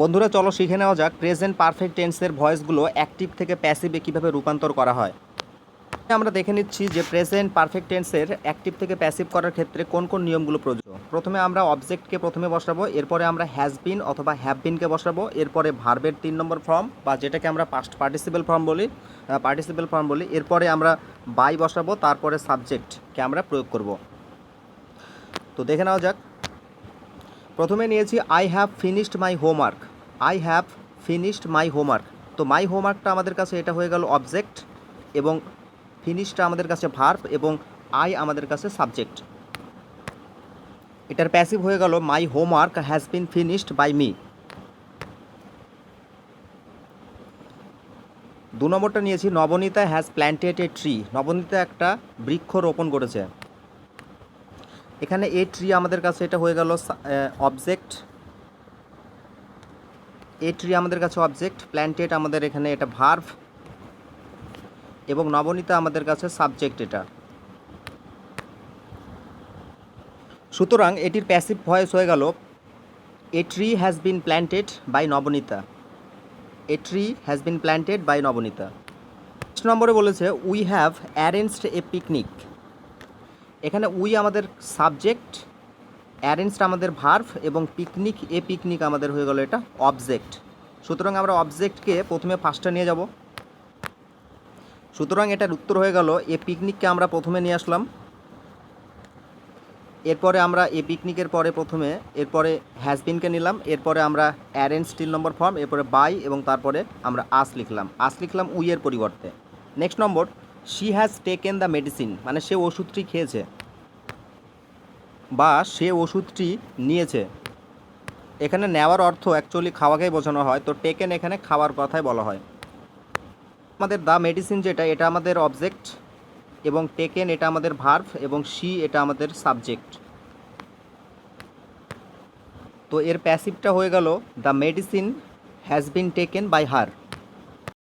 বন্ধুরা, চলো শিখে নেওয়া যাক প্রেজেন্ট পারফেক্ট টেন্সের ভয়েসগুলো অ্যাক্টিভ থেকে প্যাসিভে কীভাবে রূপান্তর করা হয়। আমরা দেখে নিচ্ছি যে প্রেজেন্ট পারফেক্ট টেন্সের অ্যাক্টিভ থেকে প্যাসিভ করার ক্ষেত্রে কোন কোন নিয়মগুলো প্রযোজ্য। প্রথমে আমরা অবজেক্টকে প্রথমে বসাবো, এরপরে আমরা হ্যাজ বিন অথবা হ্যাভ বিনকে বসাবো, এরপরে ভার্বের তিন নম্বর ফর্ম বা যেটাকে আমরা পাস্ট পার্টিসিপেল ফর্ম বলি পার্টিসিপেল ফর্ম বলি, এরপরে আমরা বাই বসাবো, তারপরে সাবজেক্টকে আমরা প্রয়োগ করব। তো দেখে নেওয়া যাক প্রথমে নিয়েছি I have finished my homework I have finished my homework তো মাই হোমওয়ার্কটা আমাদের কাছে এটা হয়ে গেল অবজেক্ট এবং ফিনিশটা আমাদের কাছে ভার্ব এবং আই আমাদের কাছে সাবজেক্ট এটার প্যাসিভ হয়ে গেল my homework has been finished by me দু নম্বরটা নিয়েছি, Nabanita has planted a tree Nabanita একটা বৃক্ষ রোপণ করেছে। এখানে এ ট্রি আমাদের কাছে এটা হয়ে গেল অবজেক্ট এ ট্রি আমাদের কাছে অবজেক্ট প্ল্যান্টেড আমাদের এখানে এটা ভার্ভ এবং নবনীতা আমাদের কাছে সাবজেক্ট এটা। সুতরাং এটির প্যাসিভ ভয়েস হয়ে গেল a tree has been planted by Nabanita. A tree has been planted by Nabanita. নম্বরে বলেছে we have arranged a picnic এখানে উই আমাদের সাবজেক্ট অ্যারেঞ্জড আমাদের ভার্ভ এবং পিকনিক এ পিকনিক আমাদের হয়ে গেল এটা অবজেক্ট সুতরাং আমরা অবজেক্টকে প্রথমে ফার্স্টে নিয়ে যাব। সুতরাং এটার উত্তর হয়ে গেল এ পিকনিককে আমরা প্রথমে নিয়ে আসলাম। এরপরে আমরা এ পিকনিকের পরে প্রথমে, এরপরে হ্যাজবিনকে নিলাম, এরপরে আমরা অ্যারেঞ্জ স্টিল নম্বর ফর্ম এরপরে বাই এবং তারপরে আমরা আস লিখলাম। আস লিখলাম উইয়ের পরিবর্তে। Next number she has taken the medicine মানে সে ওষুধটি খেয়েছে। বা সে ওষুধটি নিয়েছে। এখানে নেওয়ার অর্থ অ্যাকচুয়ালি খাওয়াকেই বোঝানো হয়। তো টেকেন এখানে খাওয়ার কথাই বলা হয়। আমাদের দ্য মেডিসিন যেটা, এটা আমাদের অবজেক্ট এবং টেকেন এটা আমাদের ভার্ভ এবং শি এটা আমাদের সাবজেক্ট তো এর প্যাসিভটা হয়ে গেল the medicine has been taken by her